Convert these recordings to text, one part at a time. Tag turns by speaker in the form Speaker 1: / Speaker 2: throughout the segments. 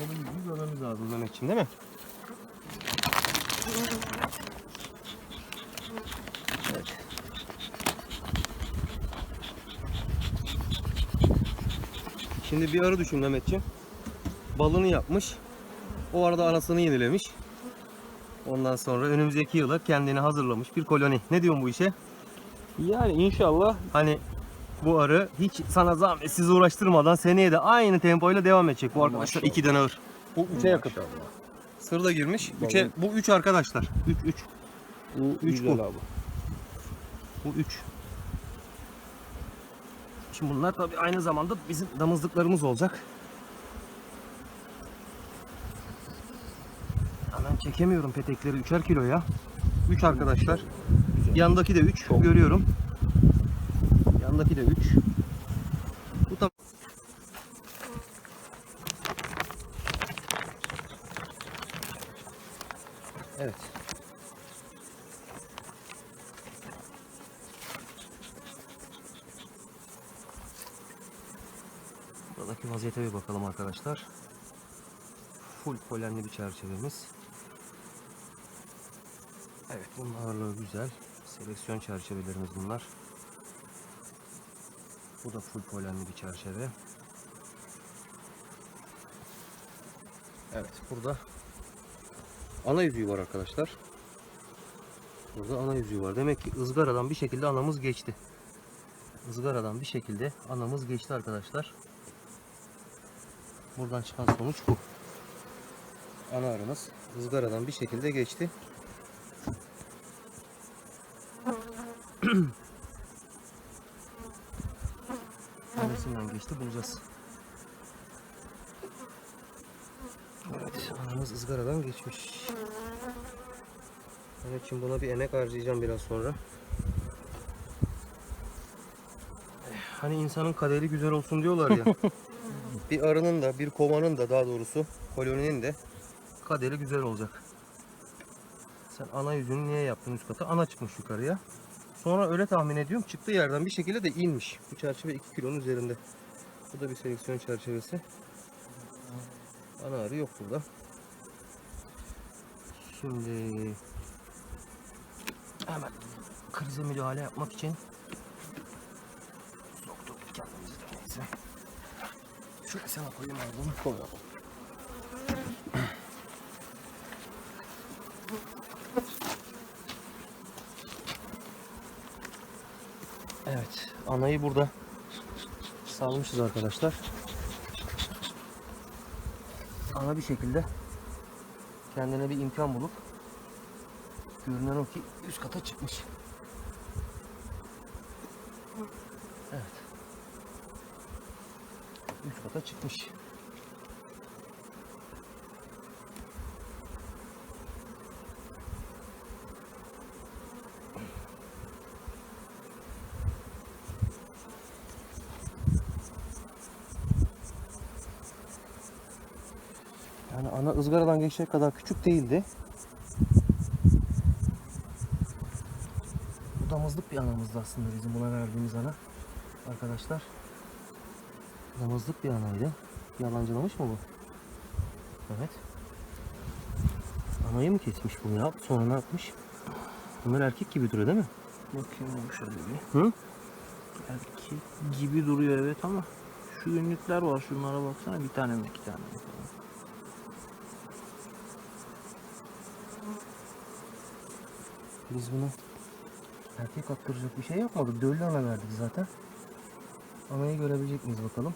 Speaker 1: Yüzünü görmemiz lazım Mehmetciğim değil mi? Evet. Şimdi bir arı düşün Mehmetciğim. Balını yapmış. O arada anasını yenilemiş. Ondan sonra önümüzdeki yıla kendini hazırlamış bir koloni. Ne diyorsun bu işe?
Speaker 2: Yani inşallah
Speaker 1: Hani bu arı hiç sana zahmetsiz uğraştırmadan seneye de aynı tempoyla devam edecek. Bu arkadaşlar
Speaker 2: Maşallah.
Speaker 1: ikiden ağır. Bu üçe yakın.
Speaker 2: Maşallah.
Speaker 1: Sır da girmiş. Üçe, bu üç arkadaşlar. Üç, üç.
Speaker 2: Bu
Speaker 1: Üç
Speaker 2: güzel
Speaker 1: bu.
Speaker 2: abi.
Speaker 1: Bu üç. Şimdi bunlar tabii aynı zamanda bizim damızlıklarımız olacak. Hemen çekemiyorum petekleri. Üçer kilo ya. Üç arkadaşlar.
Speaker 2: Güzel.
Speaker 1: Yandaki de 3
Speaker 2: Çok.
Speaker 1: görüyorum. Yandaki de 3. Bu tam Evet. Buradaki vaziyete bir bakalım arkadaşlar. Full polenli bir çerçevemiz. Evet bunun ağırlığı güzel. Seleksiyon çerçevelerimiz bunlar. Bu da full polenli bir çerçeve. Evet burada ana yüzüğü var arkadaşlar. Burada ana yüzüğü var. Demek ki ızgaradan bir şekilde anamız geçti. Izgaradan bir şekilde anamız geçti arkadaşlar. Buradan çıkan sonuç bu. Ana arımız ızgaradan bir şekilde geçti. Geçti bulacağız. Evet, anamız ızgaradan geçmiş. Evet, şimdi buna bir emek harcayacağım biraz sonra. Eh, Hani insanın kaderi güzel olsun diyorlar ya. bir arının da, bir kovanın da daha doğrusu koloninin de kaderi güzel olacak. Sen ana yüzünü niye yaptın üst kata? Ana çıkmış yukarıya. Sonra öyle tahmin ediyorum çıktığı yerden bir şekilde de inmiş. Bu çerçeve 2 kilonun üzerinde. Bu da bir seleksiyon çerçevesi. Ana arı yok burada. Şimdi hemen krize müdahale yapmak için soktuk kendimizi de neyse. Şöyle sana koyayım abi bunu.
Speaker 2: Koy abi.
Speaker 1: Evet, anayı burada salmışız arkadaşlar. Ana bir şekilde kendine bir imkan bulup görünen o ki üst kata çıkmış. Evet. Üst kata çıkmış. Izgaradan geçecek kadar küçük değildi. Bu damızlık bir anamızdı aslında bizim buna verdiğimiz ana. Arkadaşlar. Damızlık bir anaydı. Yalancılamış mı bu? Evet. Anayı mı kesmiş bu ya? Sonra ne yapmış? Bunlar erkek gibi duruyor değil mi?
Speaker 2: Bakayım şöyle bir.
Speaker 1: Hı?
Speaker 2: Erkek gibi duruyor evet ama şu günlükler var şunlara baksana bir tane mi iki tane mi
Speaker 1: Biz bunu erkek attıracak bir şey yapmadık. Döllü ana verdik zaten. Anayı görebilecek miyiz bakalım.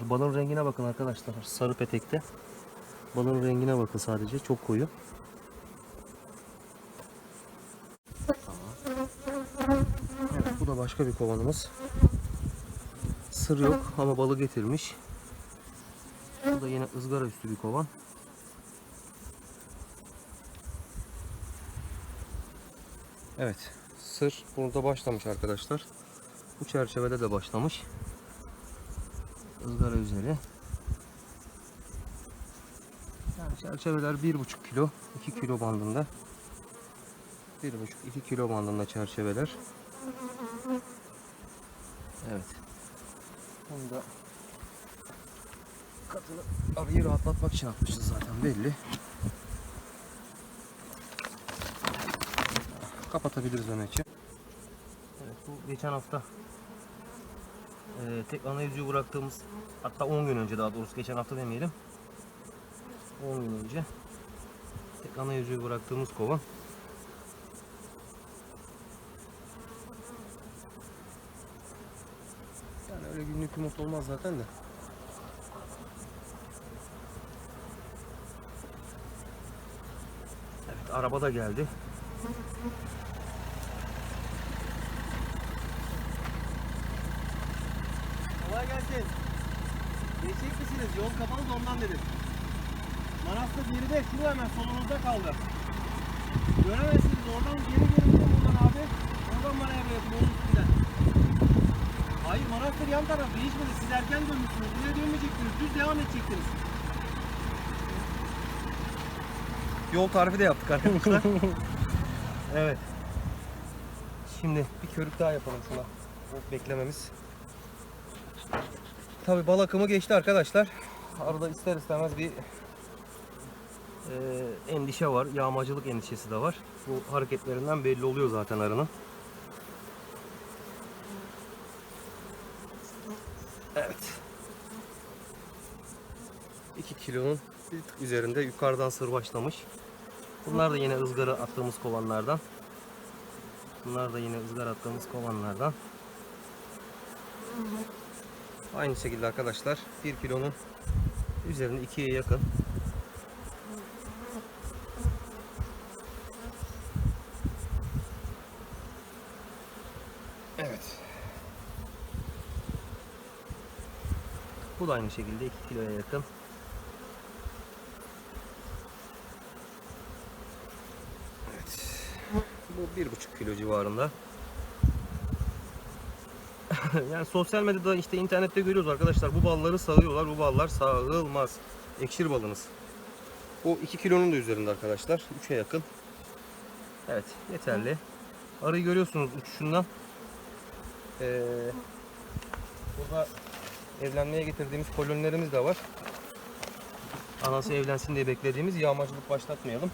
Speaker 1: Şu balın rengine bakın arkadaşlar. Sarı petekte. Balın rengine bakın sadece. Çok koyu. Evet, bu da başka bir kovanımız. Sır yok ama balı getirmiş. Bu da yine ızgara üstü bir kovan. Evet. Sır burada başlamış arkadaşlar. Bu çerçevede de başlamış. ızgara üzeri. Yani çerçeveler 1,5 kilo, 2 kilo bandında. 1,5-2 kilo bandında çerçeveler. Evet. Bunu da katını arıyı rahatlatmak için atmışız zaten belli. Kapatabiliriz Mehmetciğim. Evet bu geçen hafta eee, tek ana yüzüğü bıraktığımız hatta 10 gün önce daha doğrusu geçen hafta demeyelim. 10 gün önce tek ana yüzüğü bıraktığımız kovan. Yani öyle günlük yumurta olmaz zaten de. Evet araba da geldi.
Speaker 3: Yol kapalı da ondan dedim. Manastır geride, şu hemen solunuzda kaldı. Göremezsiniz, oradan geri gidin buradan abi. Oradan manevra yapın, yolun üstünden. Hayır, manastır yan taraf değişmedi. Siz erken dönmüşsünüz. Buraya dönmeyecektiniz, düz devam edecektiniz.
Speaker 1: Yol tarifi de yaptık arkadaşlar. evet. Şimdi bir körük daha yapalım şuna. Beklememiz. Tabi bal akımı geçti arkadaşlar. Arada ister istemez bir e, endişe var. Yağmacılık endişesi de var. Bu hareketlerinden belli oluyor zaten arının. Evet. 2 kilonun bir tık üzerinde yukarıdan sır başlamış. Bunlar da yine ızgara attığımız kovanlardan. Bunlar da yine ızgara attığımız kovanlardan. Aynı şekilde arkadaşlar 1 kilonun üzerinde 2'ye yakın. Evet. Bu da aynı şekilde 2 kiloya yakın. Bu bir buçuk kilo civarında. yani sosyal medyada işte internette görüyoruz arkadaşlar bu balları sağıyorlar. Bu ballar sağılmaz. Ekşir balınız. O 2 kilonun da üzerinde arkadaşlar. 3'e yakın. Evet yeterli. Arıyı görüyorsunuz uçuşundan. Ee, burada evlenmeye getirdiğimiz kolonilerimiz de var. Anası evlensin diye beklediğimiz yağmacılık başlatmayalım.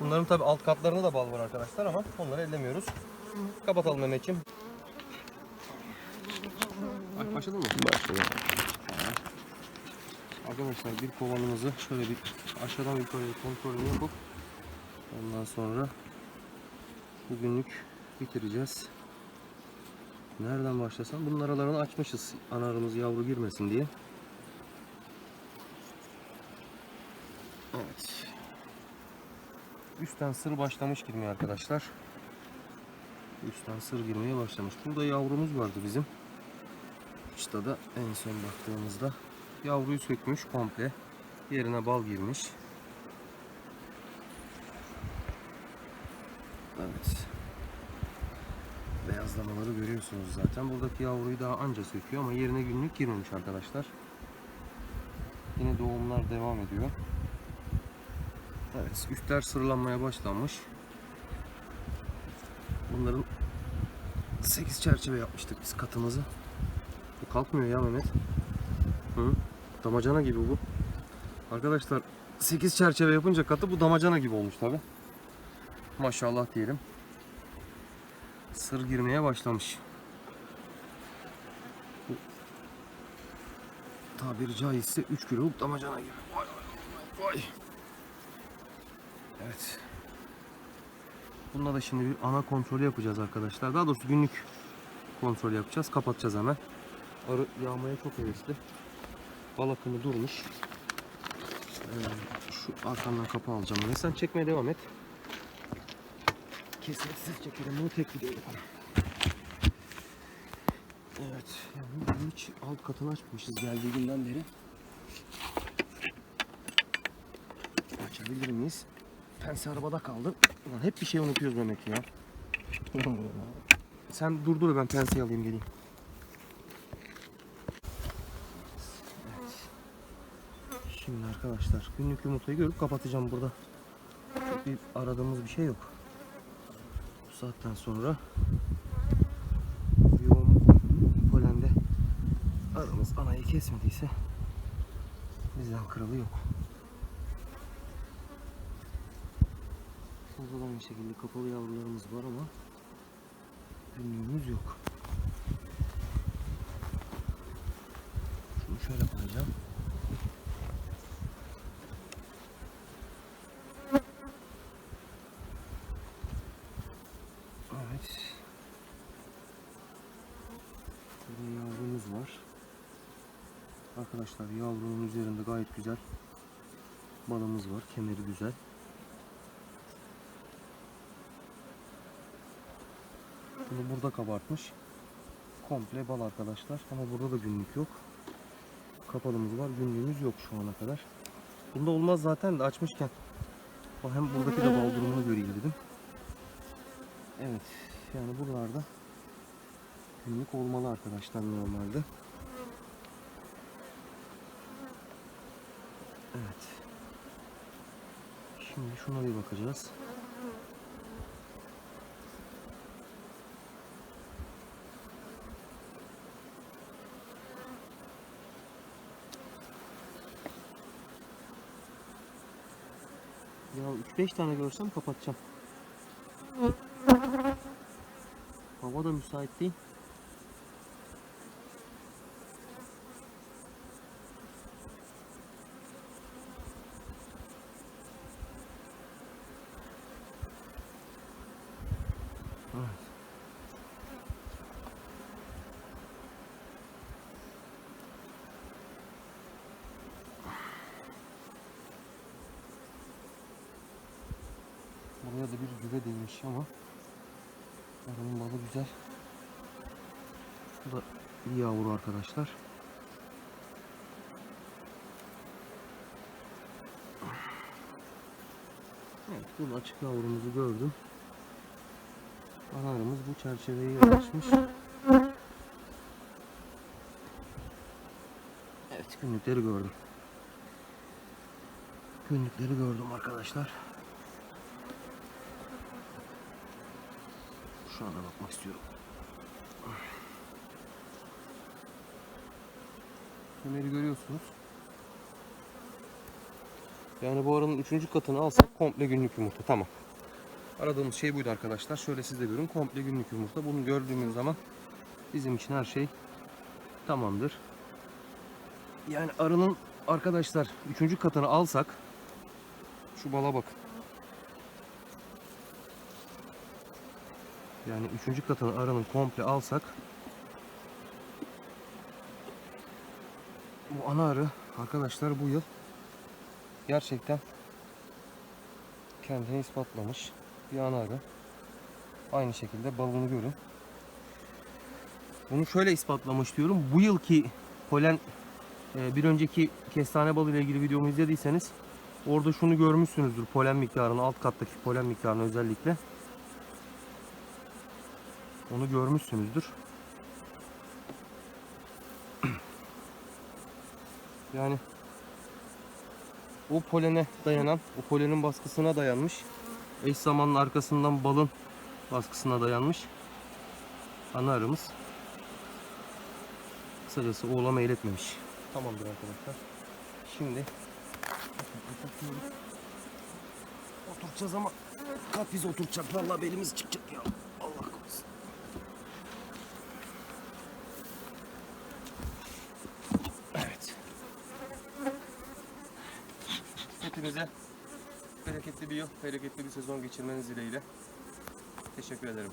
Speaker 1: Bunların tabi alt katlarında da bal var arkadaşlar ama onları ellemiyoruz. Kapatalım Mehmetciğim. Ay, başladın mı?
Speaker 2: Başladı.
Speaker 1: Arkadaşlar bir kovanımızı şöyle bir aşağıdan yukarıya kontrolünü yapıp ondan sonra bugünlük bitireceğiz. Nereden başlasam? Bunun aralarını açmışız. Ana arımız yavru girmesin diye. Evet. Üstten sır başlamış girmeye arkadaşlar. Üstten sır girmeye başlamış. Burada yavrumuz vardı bizim. İşte da en son baktığımızda yavruyu sökmüş komple. Yerine bal girmiş. Evet. Beyazlamaları görüyorsunuz zaten. Buradaki yavruyu daha anca söküyor ama yerine günlük girmemiş arkadaşlar. Yine doğumlar devam ediyor. Evet, üstler sırlanmaya başlanmış. Bunların 8 çerçeve yapmıştık biz katımızı. Bu kalkmıyor ya Mehmet. Hı? Damacana gibi bu. Arkadaşlar 8 çerçeve yapınca katı bu damacana gibi olmuş tabi. Maşallah diyelim. Sır girmeye başlamış. Bu tabiri caizse 3 kiloluk damacana gibi. Vay vay vay vay. Evet. Bunda da şimdi bir ana kontrolü yapacağız arkadaşlar. Daha doğrusu günlük kontrol yapacağız. Kapatacağız hemen. Arı yağmaya çok hevesli. Bal akımı durmuş. Ee, şu arkandan kapı alacağım. Sen çekmeye devam et. Kesintisiz çekelim. Bunu tek video yapalım. Evet. Yani hiç alt katını açmamışız geldiği günden beri. Açabilir miyiz? Pense arabada kaldı. Ulan hep bir şey unutuyoruz Mehmet ya. Sen dur dur ben penseyi alayım geleyim. Şimdi arkadaşlar günlük yumurtayı görüp kapatacağım burada. Çok bir aradığımız bir şey yok. Bu saatten sonra yoğun polen Aramız anayı kesmediyse bizden kralı yok. Burada da aynı şekilde kapalı yavrularımız var ama günlüğümüz yok. Şunu şöyle koyacağım. Evet. Burada yavrumuz var. Arkadaşlar yavrunun üzerinde gayet güzel balımız var. Kemeri güzel. Bunu burada kabartmış. Komple bal arkadaşlar. Ama burada da günlük yok. Kapalımız var. Günlüğümüz yok şu ana kadar. Bunda olmaz zaten de açmışken. Hem buradaki de bal durumunu göreyim dedim. Evet. Yani buralarda günlük olmalı arkadaşlar normalde. Evet. Şimdi şuna bir bakacağız. Ya 3-5 tane görsem kapatacağım. Hava da müsait değil. Güve değmiş ama Arının balı güzel. Bu da bir yavru arkadaşlar. Evet, bunu açık yavrumuzu gördüm. Ana arımız bu çerçeveyi yanaşmış. Evet, günlükleri gördüm. Günlükleri gördüm arkadaşlar. Şu anda bakmak istiyorum. Kemeri görüyorsunuz. Yani bu aranın üçüncü katını alsak komple günlük yumurta. Tamam. Aradığımız şey buydu arkadaşlar. Şöyle siz de görün. Komple günlük yumurta. Bunu gördüğümüz zaman bizim için her şey tamamdır. Yani arının arkadaşlar üçüncü katını alsak şu bala bakın. Yani üçüncü katını aranın komple alsak bu ana arı arkadaşlar bu yıl gerçekten kendini ispatlamış bir ana arı. Aynı şekilde balını görün. Bunu şöyle ispatlamış diyorum. Bu yılki polen e, bir önceki kestane balı ile ilgili videomu izlediyseniz orada şunu görmüşsünüzdür. Polen miktarını alt kattaki polen miktarını özellikle. Onu görmüşsünüzdür. Yani o polene dayanan, o polenin baskısına dayanmış. Eş zamanlı arkasından balın baskısına dayanmış. Ana arımız. Kısacası oğlama eğletmemiş. Tamamdır arkadaşlar. Şimdi oturacağız ama kalk bizi oturacak. Vallahi belimiz çıkacak ya. Allah korusun. Hepinize bereketli bir yıl, bereketli bir sezon geçirmeniz dileğiyle. Teşekkür ederim.